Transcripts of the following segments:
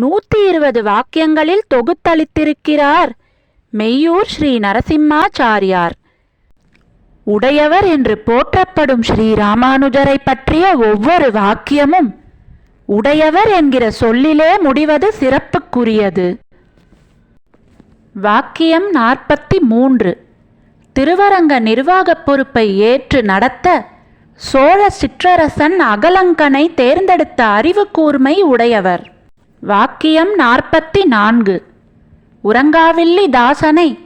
நூத்தி இருபது வாக்கியங்களில் தொகுத்தளித்திருக்கிறார் மெய்யூர் ஸ்ரீ நரசிம்மாச்சாரியார். உடையவர் என்று போற்றப்படும் ஸ்ரீ ராமானுஜரை பற்றிய ஒவ்வொரு வாக்கியமும் உடையவர் என்கிற சொல்லிலே முடிவது சிறப்புக்குரியது. வாக்கியம் நாற்பத்தி மூன்று திருவரங்க நிர்வாகப் பொறுப்பை ஏற்று நடத்த சோழ சிற்றரசன் அகலங்கனை தேர்ந்தெடுத்த அறிவு கூர்மை உடையவர். வாக்கியம் நாற்பத்தி நான்கு உறங்காவில்லி தாசனை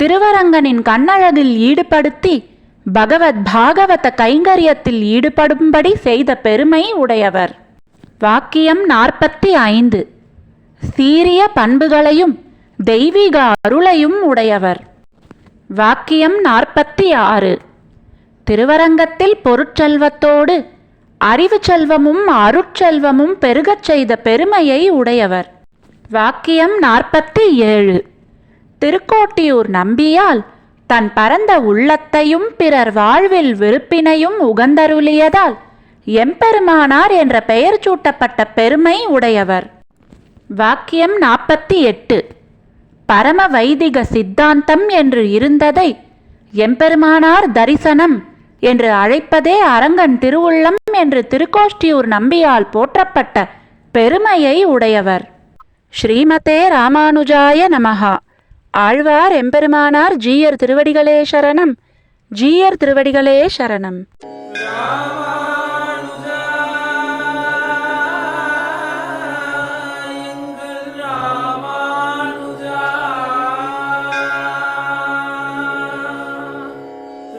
திருவரங்கனின் கண்ணழகில் ஈடுபடுத்தி பகவத் பாகவத கைங்கரியத்தில் ஈடுபடும்படி செய்த பெருமை உடையவர். வாக்கியம் நாற்பத்தி ஐந்து சீரிய பண்புகளையும் தெய்வீக அருளையும் உடையவர். வாக்கியம் நாற்பத்தி ஆறு திருவரங்கத்தில் பொருட்செல்வத்தோடு அறிவு செல்வமும் அருட்செல்வமும் பெருகச் செய்த பெருமையை உடையவர். வாக்கியம் நாற்பத்தி ஏழு திருக்கோட்டியூர் நம்பியால் தன் பரந்த உள்ளத்தையும் பிறர் வாழ்வில் விருப்பினையும் உகந்தருளியதால் எம்பெருமானார் என்ற பெயர் சூட்டப்பட்ட பெருமை உடையவர். வாக்கியம் நாற்பத்தி எட்டு பரம வைதிக சித்தாந்தம் என்று இருந்ததை எம்பெருமானார் தரிசனம் என்று அழைப்பதே அரங்கன் திருவுள்ளம் என்று திருக்கோஷ்டியூர் நம்பியால் போற்றப்பட்ட பெருமையை உடையவர். ஸ்ரீமதே ராமானுஜாய நமஹா. ஆழ்வார் எம்பெருமானார் ஜீயர் திருவடிகளே சரணம். ஜீயர் திருவடிகளே சரணம்.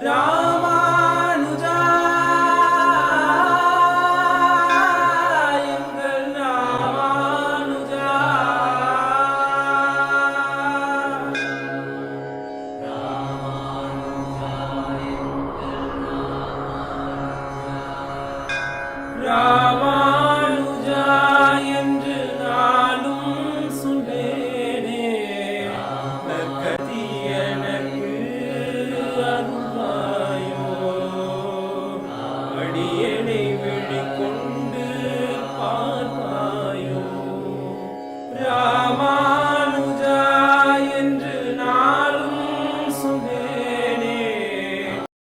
ராமானுஜா.